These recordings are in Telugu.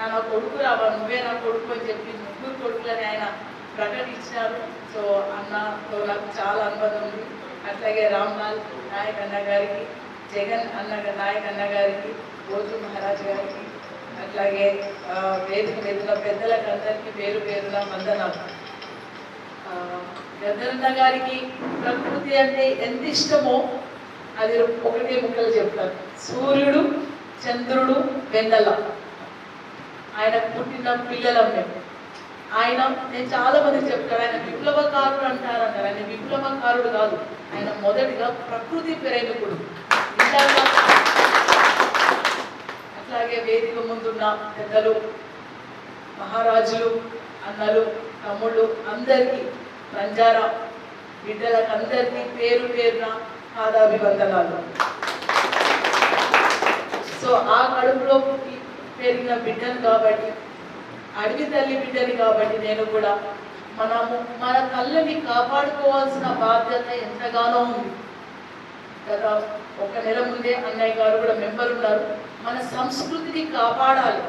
నా నా కొడుకు రావా నువ్వే నా కొడుకు అని చెప్పి ముగ్గురు కొడుకులని ఆయన ప్రకటించారు. సో అన్నతో నాకు చాలా అనుబంధం ఉంది. అట్లాగే రామ్లాల్ నాయక్ అన్న గారికి జగన్ అన్న నాయక్ అన్న గారికి రోజు మహారాజ్ గారికి అట్లాగే వేదిక మీద పెద్దలకు అందరికీ పేరు పేరున వందనాలు. ఆ, గద్దరన్న గారికి ప్రకృతి అంటే ఎంత ఇష్టమో అది ఒకటే ముక్కలు చెప్తారు. సూర్యుడు చంద్రుడు వెన్నెల. ఆయన పుట్టిన పిల్లలం మేము. ఆయన నేను చాలా మందికి చెప్తాను ఆయన విప్లవకారుడు అంటారు అంటారు ఆయన విప్లవకారుడు కాదు ఆయన మొదటిగా ప్రకృతి ప్రేమికుడు. అట్లాగే వేదిక ముందున్న పెద్దలు మహారాజులు అన్నలు తమ్ముళ్ళు అందరికీ బంజారా బిడ్డలకు అందరికీ పేరు పేరున పాదాభివందనాలు. సో ఆ కడుపులో పుట్టి పెరిగిన బిడ్డను కాబట్టి అడవి తల్లి బిడ్డని కాబట్టి నేను కూడా మనము మన కళ్ళని కాపాడుకోవాల్సిన బాధ్యత ఎంతగానో ఉంది. కదా ఒక నెల ముందే అన్నయ్య గారు కూడా మెంబర్ ఉన్నారు. మన సంస్కృతిని కాపాడాలి.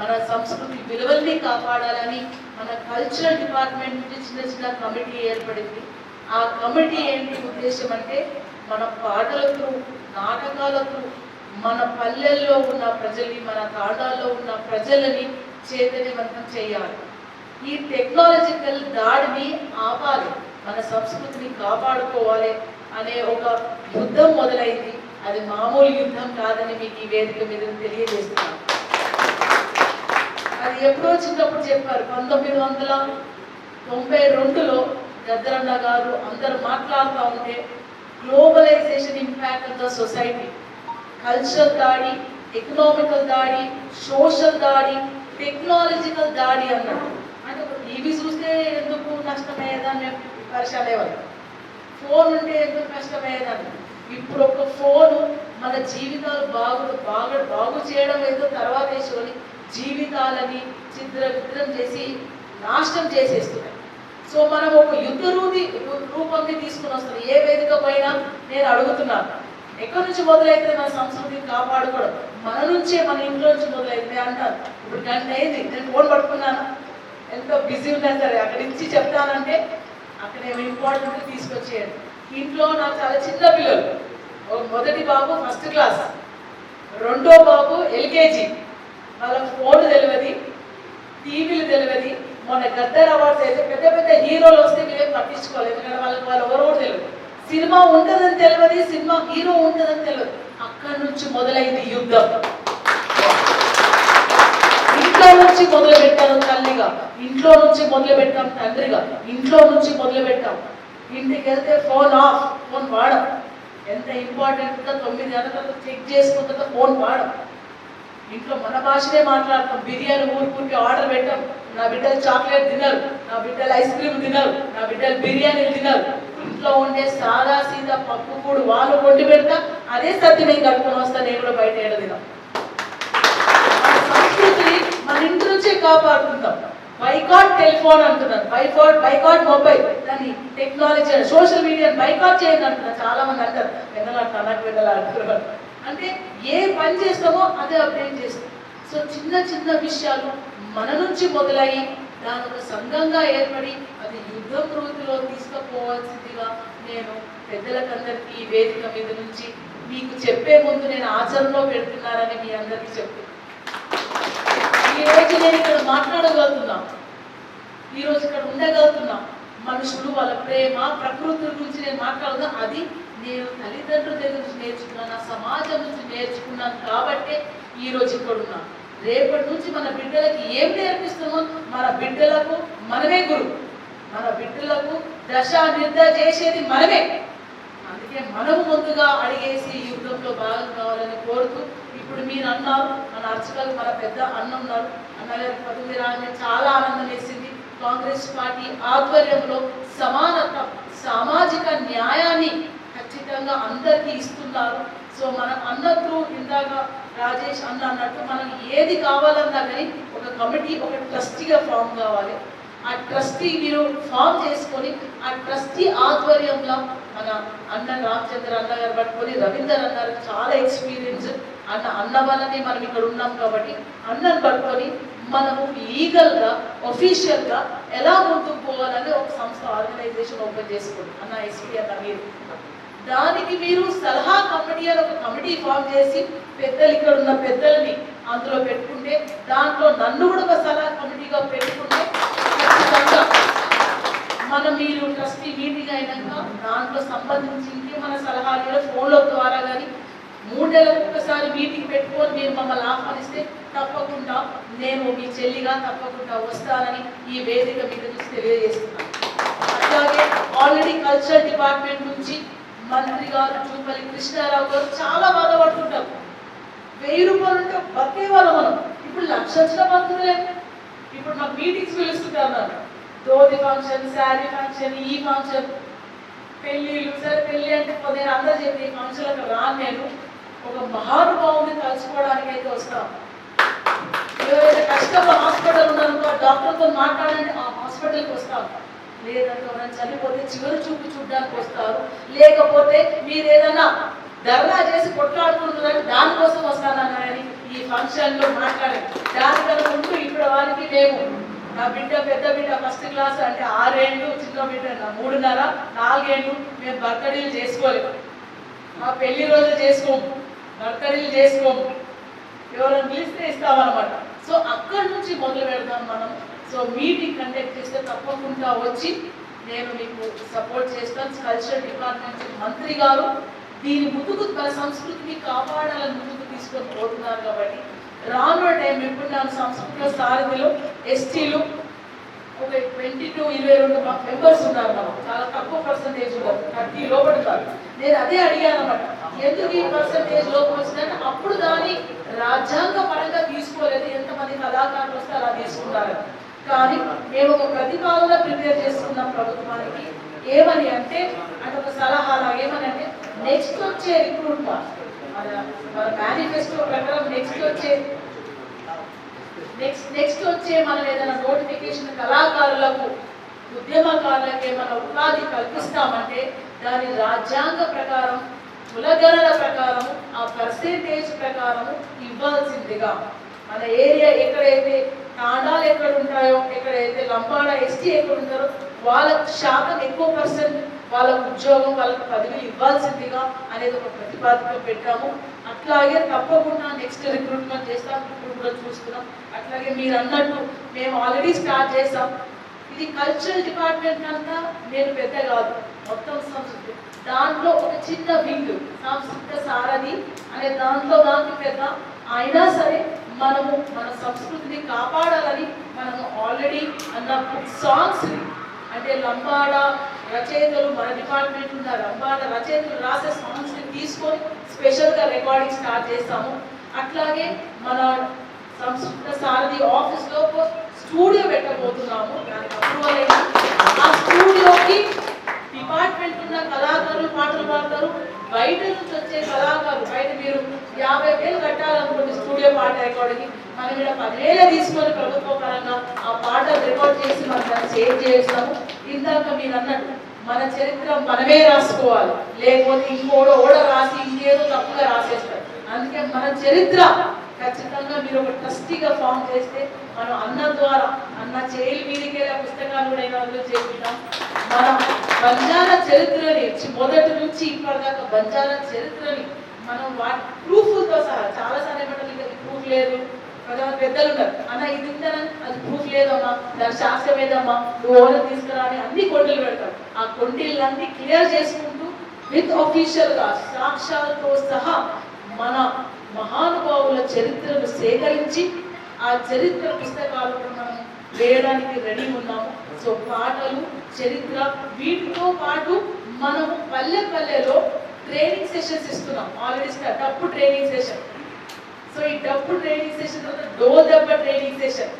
మన సంస్కృతి విలువల్ని కాపాడాలని మన కల్చరల్ డిపార్ట్మెంట్ నుంచి చిన్న చిన్న కమిటీ ఏర్పడింది. ఆ కమిటీ ఏంటి ఉద్దేశం అంటే మన పాటలకు నాటకాలకు మన పల్లెల్లో ఉన్న ప్రజల్ని మన తాండాల్లో ఉన్న ప్రజలని చైతన్యవంతం చేయాలి. ఈ టెక్నాలజికల్ దాడిని ఆపాలి మన సంస్కృతిని కాపాడుకోవాలి అనే ఒక యుద్ధం మొదలైంది. అది మామూలు యుద్ధం కాదని మీకు ఈ వేదిక మీద తెలియజేస్తున్నాను. అది ఎప్పుడో చిన్నప్పుడు చెప్పారు పంతొమ్మిది వందల తొంభై రెండులో గద్దరన్న గారు అందరూ మాట్లాడుతూ ఉంటే globalisation impact of the society culture దాడి ఎకనామికల్ దాడి సోషల్ దాడి టెక్నాలజికల్ దాడి అన్నాడు. అంటే టీవీ చూస్తే ఎందుకు నష్టమయ్యేదాన్ని మేము పరిశాలేవాళ్ళం ఫోన్ ఉంటే ఎందుకు నష్టమయ్యేదాన్ని? ఇప్పుడు ఒక ఫోను మన జీవితాలు బాగు బాగు బాగు చేయడం ఏదో తర్వాత వేసుకొని జీవితాలని చిత్ర విత్రం చేసి నాశనం చేసేస్తున్నాయి. సో మనం ఒక యుద్ధ రూపి రూపంని తీసుకుని వస్తాం ఏ వేదిక పైన నేను అడుగుతున్నాను. ఎక్కడి నుంచి మొదలైతే మన సంస్కృతిని కాపాడుకోవడం? మన నుంచే మన ఇంట్లో నుంచి మొదలైతే అంటారు. ఇప్పుడు గంట అయింది నేను ఫోన్ పడుకున్నాను ఎంతో బిజీ ఉన్నా సరే అక్కడి నుంచి చెప్తానంటే అక్కడ ఏమి ఇంపార్టెంట్ తీసుకొచ్చేయండి. ఇంట్లో నాకు చాలా చిన్న పిల్లలు. ఒక మొదటి బాబు ఫస్ట్ క్లాస్ రెండో బాబు ఎల్కేజీ. వాళ్ళ ఫోన్ తెలియదు టీవీలు తెలియదు. మొన్న గద్దర్ అవార్డ్స్ అయితే పెద్ద పెద్ద హీరోలు వస్తే మీరేం పట్టించుకోలేదు. ఎందుకంటే వాళ్ళకి వాళ్ళు ఎవరో కూడా తెలియదు. సినిమా ఉంటుందని తెలియదు సినిమా హీరో ఉంటుందని తెలియదు అక్కడి నుంచి మొదలైంది యుద్ధం. ఇంట్లో నుంచి మొదలు పెట్టాను తల్లిగా ఇంట్లో నుంచి మొదలు పెట్టాం తండ్రిగా ఇంట్లో నుంచి మొదలు పెట్టాం ఇంటికి వెళ్తే ఫోన్ ఆఫ్ ఫోన్ వాడం. ఎంత ఇంపార్టెంట్ తొమ్మిది గంటల చెక్ చేసుకున్న ఫోన్ వాడం. ఇంట్లో మన భాషనే మాట్లాడతాం బిర్యానీ ఊరుకుంటే ఆర్డర్ పెట్టాం. నా బిడ్డలు చాక్లెట్ తినరు నా బిడ్డలు ఐస్ క్రీమ్ తినరు నా బిడ్డలు బిర్యానీలు తినరు ఇంట్లో ఉండే సాదా సీదా పప్పు కూడు వాళ్ళు కొట్టి పెడతా అదే సత్యం నేను కట్టుకొని వస్తా నేను కూడా బయట ఏడదిగా మన సంస్కృతిని మన ఇంటి నుంచే కాపాడుకుంటాం. బైకాట్ టెలిఫోన్ అంటున్నారు. Boycott boycott mobile. దాన్ని టెక్నాలజీ సోషల్ మీడియా బైకాట్ చేయండి అంటున్నారు. చాలా మంది అంటారు వెనలాడు తనకు వెనలాడుతున్నారు అంటే ఏ పని చేస్తామో అదే అప్డేట్ చేస్తాం. సో చిన్న చిన్న విషయాలు మన నుంచి మొదలయ్యి దాని ఒక సంఘంగా ఏర్పడి అది తీసుకుపోవాల్సిందిగా నేను పెద్దలకందరికీ ఈ వేదిక మీద నుంచి మీకు చెప్పే ముందు నేను ఆచరణలో పెడుతున్నారని మీ అందరికీ చెప్తున్నాను. ఈ రోజు నేను ఇక్కడ మాట్లాడగలుగుతున్నా. ఈ రోజు ఇక్కడ ఉండగలుగుతున్నా. మనుషులు వాళ్ళ ప్రేమ ప్రకృతి గురించి నేను మాట్లాడుతున్నా అది నేను తల్లిదండ్రుల దగ్గర నుంచి నేర్చుకున్నాను. నా సమాజం నుంచి నేర్చుకున్నాను కాబట్టే ఈ రోజు ఇక్కడ ఉన్నాను రేపటి నుంచి మన బిడ్డలకి ఏం నేర్పిస్తున్నామో మన బిడ్డలకు మనమే గురువు. మన బిడ్డలకు దశ నిర్ద చేసేది మనమే. అందుకే మనము ముందుగా అడిగేసి యుద్ధంలో భాగం కావాలని కోరుతూ ఇప్పుడు మీరు అన్నారు మన అర్చకులు మన పెద్ద అన్న ఉన్నారు. అన్నగారి పదవి రాగానే చాలా ఆనందం వేసింది. కాంగ్రెస్ పార్టీ ఆధ్వర్యంలో సమానత సామాజిక న్యాయాన్ని ఖచ్చితంగా అందరికీ ఇస్తున్నారు. సో మనం అన్నట్టు ఇందాక రాజేష్ అన్న అన్నట్టు మనం ఏది కావాలన్నా కానీ ఒక కమిటీ ఒక ట్రస్టీగా ఫామ్ కావాలి. ఆ ట్రస్టీ మీరు ఫామ్ చేసుకొని ఆ ట్రస్టీ ఆధ్వర్యంలో మన అన్న రామచంద్ర అన్న గారు పట్టుకొని రవీందర్ అన్న చాలా ఎక్స్పీరియన్స్ అన్న అన్న వల్లనే మనం ఇక్కడ ఉన్నాం కాబట్టి అన్నను పట్టుకొని మనము లీగల్గా ఒఫీషియల్గా ఎలా ముందుకు పోవాలని ఒక సంస్థ ఆర్గనైజేషన్ ఓపెన్ చేసుకోండి అన్న ఎస్పీ అన్న మీరు. దానికి మీరు సలహా కమిటీ అని ఒక కమిటీ ఫామ్ చేసి పెద్దలు ఇక్కడ ఉన్న పెద్దల్ని అందులో పెట్టుకుంటే దాంట్లో నన్ను కూడా ఒక సలహా కమిటీగా పెట్టుకుంటే మనం మీరు ట్రస్టీ మీటింగ్ అయినాక దాంట్లో సంబంధించి ఇంకేమైనా సలహాలు కూడా ఫోన్ల ద్వారా కానీ మూడు నెలలకు ఒకసారి మీటింగ్ పెట్టుకొని మీరు మమ్మల్ని ఆహ్వానిస్తే తప్పకుండా నేను మీ చెల్లిగా తప్పకుండా వస్తానని ఈ వేదిక మీద నుంచి తెలియజేస్తున్నాను. అట్లాగే ఆల్రెడీ కల్చర్ డిపార్ట్మెంట్ నుంచి మంత్రి గారు చూపల్లి కృష్ణారావు గారు చాలా బాధపడుతుంటారు. వెయ్యి రూపాయలు ఉంటే బతికే వాళ్ళం మనం. ఇప్పుడు లక్ష వచ్చిన బతుకులే ఇప్పుడు మాకు మీటింగ్స్ పిలుస్తుంటారు ధోతి ఫంక్షన్ శారీ ఫంక్షన్ ఈ ఫంక్షన్ పెళ్ళిళ్ళు సరే పెళ్ళి అంటే నేను అందరూ చెప్పి ఈ ఫంక్షన్లకు రాను నేను. ఒక మహానుభావుని కలుసుకోవడానికి అయితే వస్తాం ఎవరైతే కష్టంలో హాస్పిటల్ ఉన్నారనుకో డాక్టర్తో మాట్లాడండి ఆ హాస్పిటల్కి వస్తాం లేదంటే ఎవరైనా చనిపోతే చివరి చూపు చూడడానికి వస్తారు. లేకపోతే మీరు ఏదైనా ధర్నా చేసి కొట్లాడుకుంటున్నారు దానికోసం వస్తానని ఈ ఫంక్షన్లో మాట్లాడండి. దానికన్నా ముందు ఇప్పుడు వారికి మేము నా బిడ్డ పెద్ద బిడ్డ ఫస్ట్ క్లాస్ అంటే ఆరేళ్ళు చిన్న బిడ్డ నా మూడున్నర నాలుగేళ్ళు మేము బర్త్డేలు చేసుకోలేము మా పెళ్ళి రోజు చేసుకోము బర్త్డేలు చేసుకోము. ఎవరైనా పిలిస్తే ఇస్తామన్నమాట. సో అక్కడి నుంచి మొదలు పెడతాం మనం. సో మీటింగ్ కండక్ట్ చేస్తే తప్పకుండా వచ్చి నేను మీకు సపోర్ట్ చేస్తాను. కల్చరల్ డిపార్ట్మెంట్ మంత్రి గారు దీని ముందుకు సంస్కృతిని కాపాడాలని ముందుకు తీసుకొని పోతున్నారు కాబట్టి రానున్న టైం ఇప్పుడు ನಾನು సంస్కృతిలో సారథిలో ఎస్టీలు ఒక ట్వంటీ టు ఇరవై రెండు మెంబర్స్ ఉన్నారు మనం చాలా తక్కువ పర్సంటేజ్ ఉన్నారు. థర్టీ లోపడతారు నేను అదే అడిగాను అనమాట ఎందుకు ఈ పర్సంటేజ్ లోపం వచ్చిందంటే అప్పుడు దాన్ని రాజ్యాంగ పరంగా తీసుకోలేదు. ఎంతమంది కళాకారులు వస్తే అలా తీసుకున్నారు. కానీ మేము ఒక ప్రతిపాదన ప్రిపేర్ చేసుకున్నాం ప్రభుత్వానికి. ఏమని అంటే అంటే ఒక సలహా ఏమని అంటే నెక్స్ట్ వచ్చే రిక్రూట్మెంట్ మేనిఫెస్టో ప్రకారం నెక్స్ట్ వచ్చే నెక్స్ట్ నెక్స్ట్ వచ్చే మనం ఏదైనా నోటిఫికేషన్ కళాకారులకు ఉద్యమకారులకు ఏమైనా ఉపాధి కల్పిస్తామంటే దాని రాజ్యాంగ ప్రకారం కులగణన ప్రకారం ఆ పర్సెంటేజ్ ప్రకారం ఇవ్వాల్సిందిగా. మన ఏరియా ఎక్కడైతే తాండాలు ఎక్కడ ఉంటాయో ఎక్కడైతే లంబాడ ఎస్టీ ఎక్కడ ఉంటారో వాళ్ళకు శాతం ఎక్కువ పర్సెంట్ వాళ్ళకు ఉద్యోగం వాళ్ళకు పదవి ఇవ్వాల్సిందిగా అనేది ఒక ప్రతిపాదన పెట్టాము. అట్లాగే తప్పకుండా నెక్స్ట్ రిక్రూట్మెంట్ చేస్తాం ఇప్పుడు కూడా చూస్తున్నాం. అట్లాగే మీరు అన్నట్టు మేము ఆల్రెడీ స్టార్ట్ చేసాం. ఇది కల్చరల్ డిపార్ట్మెంట్ అంతా నేను పెద్ద కాదు మొత్తం సంస్కృతి. దాంట్లో ఒక చిన్న వింగ్ సాంస్కృతిక సారథి అనే దాంట్లో దానికి పెద్ద. అయినా సరే మనము మన సంస్కృతిని కాపాడాలని మనము ఆల్రెడీ అన్న సాంగ్స్ అంటే లంబాడా రచయితలు మన డిపార్ట్మెంట్ ఉన్న లంబాడ రచయితలు రాసే సాంగ్స్ని తీసుకొని స్పెషల్గా రికార్డింగ్ స్టార్ట్ చేస్తాము. అట్లాగే మన సంస్కృత సారథి ఆఫీస్లో స్టూడియో పెట్టబోతున్నాము. దానికి అప్రూవల్ ఆ స్టూడియోకి డిపార్ట్మెంట్ ఉన్న కళాకారులు పాటలు పాడతారు. బయట నుంచి వచ్చే కళాకారులు బయట మీరు యాభై వేలు కట్టాలనుకోండి స్టూడియో పాట రికార్డుకి మనం ఇక్కడ పదివేలే తీసుకొని ప్రభుత్వ పరంగా ఆ పాట రికార్డ్ చేసి మనం దాన్ని సేవ్ చేస్తాము ఇందాక మీరు అన్నట్టు మన చరిత్ర మనమే రాసుకోవాలి. లేకపోతే ఇంకోడో ఓడ రాసి ఇంకేదో తప్పుగా రాసేస్తారు. అందుకే మన చరిత్ర ఖచ్చితంగా మీరు ఒక ట్రస్టీగా ఫామ్ చేస్తే మనం అన్న ద్వారా అన్న చేయి మీదికే పుస్తకాలు కూడా ఏమైనా చేపిద్దాం. మనం బంజారా చరిత్రని చి- మొదటి నుంచి ఇప్పటిదాకా బంజారా చరిత్రని మనం వాటి ప్రూఫ్తో సహా చాలా సార్లు ఏమంటారు ఇంకా ప్రూఫ్ లేదు కొంతమంది పెద్దలు ఉన్నారు అన్న ఇది ఉందనా అది ప్రూఫ్ లేదమ్మా. దాని శాస్త్రం ఏదమ్మా? నువ్వు ఓనర్ తీసుకురా అని అన్ని కొండలు పెడతారు. ఆ కొండలన్నీ క్లియర్ చేసుకుంటూ విత్ అఫీషియల్గా సాక్ష్యాలతో సహా మన మహానుభావుల చరిత్రను సేకరించి ఆ చరిత్ర పుస్తకాలను మనం వేయడానికి రెడీ ఉన్నాము. సో పాటలు చరిత్ర వీటితో పాటు మనము పల్లె పల్లెలో ట్రైనింగ్ సెషన్స్ ఇస్తున్నాం. ఆల్రెడీ అప్పుడు ట్రైనింగ్ సెషన్ సో ఈ డబ్బు ట్రైనింగ్ సెషన్ తర్వాత డోర్ దెబ్బ ట్రైనింగ్ సెషన్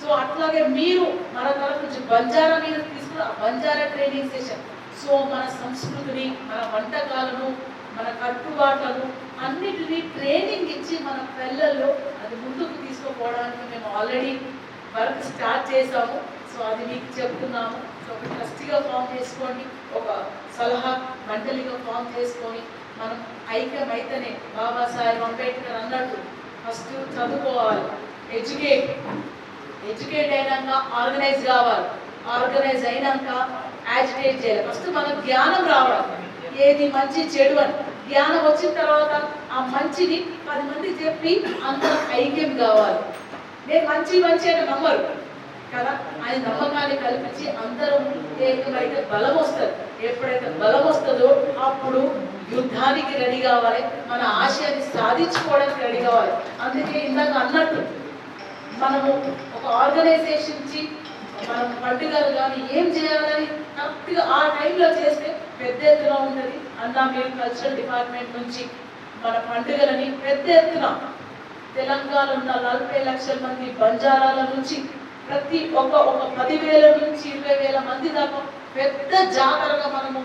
సో అట్లాగే మీరు మన తరఫు నుంచి బంజారా మీద తీసుకున్న బంజారా ట్రైనింగ్ సెషన్ సో మన సంస్కృతిని మన వంటకాలను మన కట్టుబాట్లను అన్నిటినీ ట్రైనింగ్ ఇచ్చి మన పిల్లల్లో అది ముందుకు తీసుకుపోవడానికి మేము ఆల్రెడీ వర్క్ స్టార్ట్ చేసాము సో అది మీకు చెప్తున్నాము. సో ఒక ట్రస్టీగా ఫామ్ చేసుకోండి. ఒక సలహా మంటలిగా ఫామ్ చేసుకొని మనం ఐక్యమైతేనే బాబాసాహెబ్ అంబేద్కర్ అన్నట్టు ఫస్ట్ చదువుకోవాలి. ఎడ్యుకేట్ ఎడ్యుకేట్ అయినాక ఆర్గనైజ్ కావాలి. ఆర్గనైజ్ అయినాక యాజిటేట్ చేయాలి. ఫస్ట్ మనకు జ్ఞానం రావాలి. ఏది మంచి చెడు అని. జ్ఞానం వచ్చిన తర్వాత ఆ మంచిని పది మంది చెప్పి అందరం ఐక్యం కావాలి. నేను మంచి మంచి అని నమ్మరు. కదా? ఆయన నమ్మకాన్ని కల్పించి అందరం ఏకమైతే బలం వస్తుంది. ఎప్పుడైతే బలం వస్తుందో అప్పుడు యుద్ధానికి రెడీ కావాలి. మన ఆశయాన్ని సాధించుకోవడానికి రెడీ కావాలి. అందుకే ఇందాక అన్నట్టు మనము ఒక ఆర్గనైజేషన్ మనం పండుగలు కానీ ఏం చేయాలని కరెక్ట్గా ఆ టైంలో చేస్తే పెద్ద ఎత్తున ఉంటుంది. అన్నా మీరు కల్చరల్ డిపార్ట్మెంట్ నుంచి మన పండుగలని పెద్ద ఎత్తున తెలంగాణ ఉన్న నలభై లక్షల మంది బంజారాల నుంచి ప్రతి ఒక్క ఒక పదివేల నుంచి ఇరవై వేల మంది దాకా పెద్ద జాతరగా మనము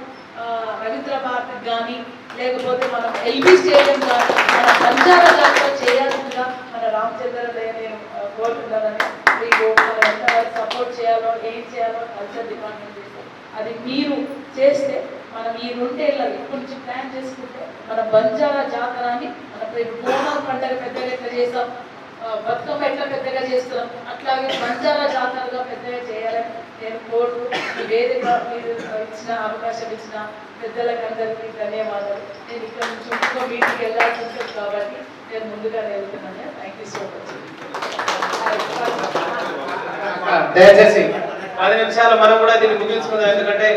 రవీంద్ర భారతి కానీ లేకపోతే మనం ఎల్బీ స్టేడియం కానీ మన సంచార దాంట్లో చేయాల్సిందిగా మన రామచంద్ర నేను ఆ, కోరుతున్నానని మీకు మనం ఎంత సపోర్ట్ చేయాలో ఏం చేయాలో కల్చర్ డిపార్ట్మెంట్ చేస్తే అది మీరు చేస్తే మనం ఈ రెండేళ్ళ ఇప్పటి నుంచి ప్లాన్ చేసుకుంటే మన బంజారా జాతరాన్ని మన రేపు బోనాల పండుగ పెద్దగా ఎట్లా చేస్తాం? బతుకమ్మ ఎట్లా పెద్దగా చేస్తున్నాం అట్లాగే బంజారా జాతరగా పెద్దగా చేయాలని నేను కోరుతూ ఈ వేదిక మీరు ఇచ్చిన అవకాశం ఇచ్చిన పెద్దలకు అందరికీ ధన్యవాదాలు. నేను ఇక్కడ నుంచి ఇంకో మీటింగ్కి వెళ్ళాల్సి ఉంటుంది కాబట్టి నేను ముందుగా వెళ్తున్నాను. థ్యాంక్ యూ సో మచ్ దయచేసి పది నిమిషాలు మనం కూడా దీన్ని ముగించుకుందాం. ఎందుకంటే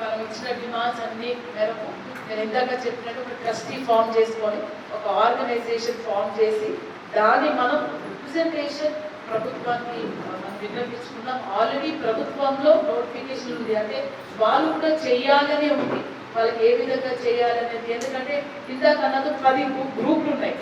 మనం ఇచ్చిన డిమాండ్స్ అన్ని మేరకు నేను ఇందాక చెప్పినట్టు ఒక ట్రస్టీ ఫామ్ చేసుకొని ఒక ఆర్గనైజేషన్ ఫామ్ చేసి దాన్ని మనం రిప్రజెంటేషన్ ప్రభుత్వానికి మనం విన్నపించుకున్నాం ఆల్రెడీ ప్రభుత్వంలో నోటిఫికేషన్ ఉంది. అంటే వాళ్ళు కూడా చెయ్యాలనే ఉంది. వాళ్ళకి ఏ విధంగా చేయాలనేది. ఎందుకంటే ఇందాక అన్నది పది గ్రూపులు ఉన్నాయి.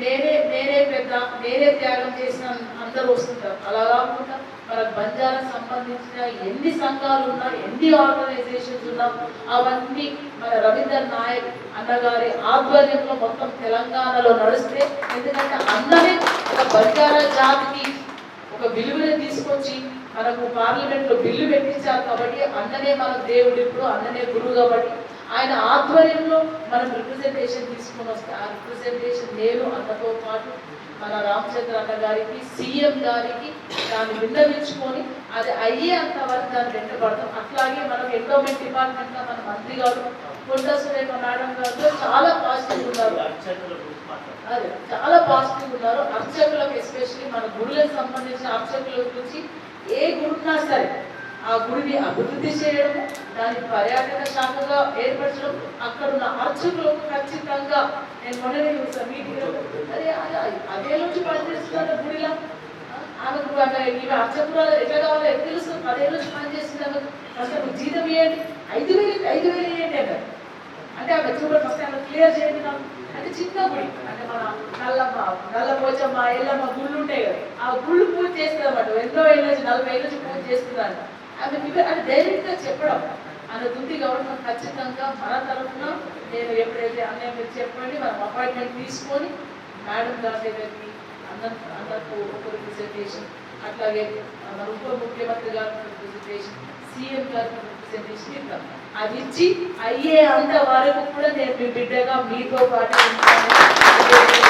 నేనే నేనే పెద్ద నేనే త్యాగం చేసిన అందరూ వస్తుంటారు. అలా కాకుండా మన బంజారా సంబంధించిన ఎన్ని సంఘాలు ఉన్నా ఎన్ని ఆర్గనైజేషన్స్ ఉన్నా అవన్నీ మన రవీందర్ నాయక్ అన్నగారి ఆధ్వర్యంలో మొత్తం తెలంగాణలో నడిస్తే ఎందుకంటే అన్ననే ఒక బంజారా జాతికి ఒక విలువని తీసుకొచ్చి మనకు పార్లమెంట్లో బిల్లు పెట్టించారు కాబట్టి అన్ననే మన దేవుడు ఇప్పుడు అన్ననే గురువు కాబట్టి ఆయన ఆధ్వర్యంలో మనం రిప్రజెంటేషన్ తీసుకొని వస్తే ఆ రిప్రజెంటేషన్ నేను అన్నతో పాటు మన రామచంద్ర అన్న గారికి సీఎం గారికి దాన్ని విన్నవించుకొని అది అయ్యేంత వరకు దాన్ని వెంటబడతాం. అట్లాగే మనం ఎండోమెంట్ డిపార్ట్మెంట్లో మన మంత్రి గారు కొండ సురేఖ మేడం గారు చాలా పాజిటివ్ ఉన్నారు. అదే చాలా పాజిటివ్ ఉన్నారు. అర్చకులకు ఎస్పెషల్లీ మన గురులకు సంబంధించిన అర్చకుల గురించి ఏ గురున్నా సరే ఆ గుడిని అభివృద్ధి చేయడము దాని పర్యాటక శాఖగా ఏర్పరచడం అక్కడ ఉన్న అర్చకులకు ఖచ్చితంగా నేను మొన్ననే చూసాను మీటింగ్లో. అదే అదే నుంచి పనిచేస్తున్నారు గుడిలా? ఆమెకు ఆమె ఈమె అర్చకురాలు ఎట్లా కావాలో ఎట్లా తెలుసు? పదే నుంచి పనిచేస్తుంది ఆమెకు అసలు జీతం ఇవ్వండి ఐదు వేలు ఐదు వేలు ఇవ్వండి అన్నారు అంటే ఆమె చూడండి ఫస్ట్ ఆమె క్లియర్ చేయండి నాకు. అంటే చిన్న గుడి. అంటే మన నల్లమ్మ నల్ల పోచమ్మ ఎల్లమ్మ గుళ్ళు ఉంటాయి కదా. ఆ గుళ్ళు పూజ చేస్తుంది అన్నమాట. ఎన్నో ఏళ్ళ నుంచి నలభై ఏళ్ళ నుంచి పూజ చేస్తున్నారు. అది అది డైరెక్ట్గా చెప్పడం. అది ఉంది కాబట్టి మనం ఖచ్చితంగా మన తరఫున నేను ఎప్పుడైతే అన్నయ్య మీరు చెప్పండి మనం అపాయింట్మెంట్ తీసుకొని మేడం గారి దగ్గరికి అందరి అందరికీ ఒక రిప్రజెంటేషన్ అట్లాగే మన ఉప ముఖ్యమంత్రి గారికి రిప్రజెంటేషన్ సీఎం గారికి రిప్రజెంటేషన్ ఇద్దాం. అది ఇచ్చి అయ్యే అంత వరకు కూడా నేను మీ బిడ్డగా మీతో పాటు ఉంటాను.